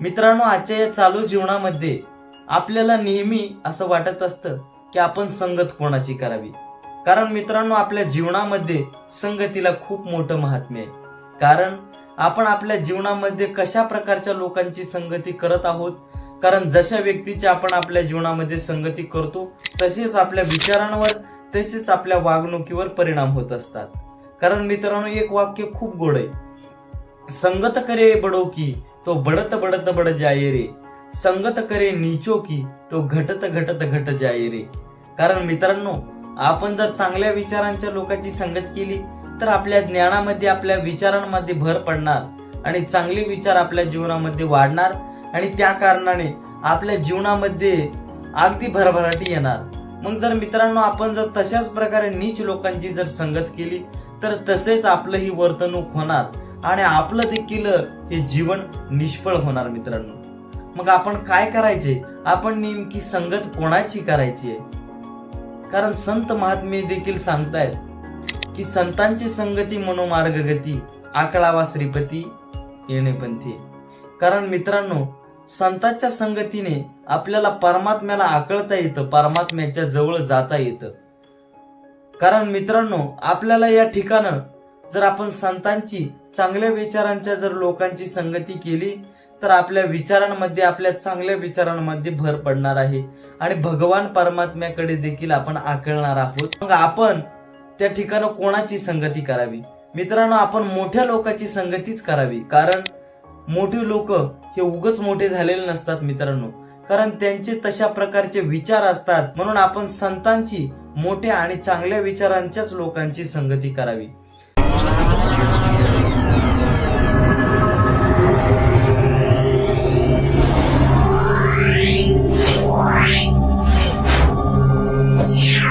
मित्रांनो आजच्या या चालू जीवनामध्ये आपल्याला नेहमी असं वाटत असतं की आपण संगत कोणाची करावी? कारण मित्रांनो आपल्या जीवनामध्ये संगतीला खूप मोठं महात्म्य आहे. कारण आपण आपल्या जीवनामध्ये कशा प्रकारच्या लोकांची संगती करत आहोत? कारण जशा व्यक्तीची आपण आपल्या जीवनामध्ये संगती करतो तसेच आपल्या विचारांवर तसेच आपल्या वागणुकीवर परिणाम होत असतात. कारण मित्रांनो एक वाक्य खूप गोड आहे. संगत करे बडो की तो बडत बडत बढ़ जाये रे। संगत करे नीचो की तो घटत घटत घट जाये रे। कारण मित्रांनो आपण जर चांगल्या विचारांच्या लोकांची संगत केली तर आपल्या ज्ञानामध्ये आपल्या विचारांमध्ये भर पडणार आणि चांगले विचार आपल्या जीवनामध्ये वाढणार आणि त्या कारणाने आपल्या जीवनामध्ये अगदी भरभराटी येणार. मग जर मित्रांनो आपण जर तशाच प्रकारे नीच लोकांची जर संगत केली तर तसेच आपलं ही वर्तणूक होणार. आणि आपलं देखील हे जीवन निष्फळ होणार मित्रांनो. मग आपण काय करायचे? आपण नेमकी संगत कोणाची करायची? आहे कारण संत महात्मे देखील सांगतायत की संतांची संगती मनोमार्ग गती आकळावा श्रीपती येणे पंथी कारण मित्रांनो संतांच्या संगतीने आपल्याला परमात्म्याला आकळता येतं परमात्म्याच्या जवळ जाता येतं. कारण मित्रांनो आपल्याला या ठिकाणं जर आपण संतांची चांगल्या विचारांच्या जर लोकांची संगती केली तर आपल्या विचारांमध्ये आपल्या चांगल्या विचारांमध्ये भर पडणार आहे. आणि भगवान परमात्म्याकडे देखील आपण आकळणार आहोत. मग आपण त्या ठिकाणं कोणाची संगती करावी? मित्रांनो आपण मोठ्या लोकांची संगतीच करावी. कारण मोठे लोक हे उगच मोठे झालेले नसतात मित्रांनो. कारण त्यांचे तशा प्रकारचे विचार असतात. म्हणून आपण संतांची मोठ्या आणि चांगल्या विचारांच्याच लोकांची संगती करावी. Yeah.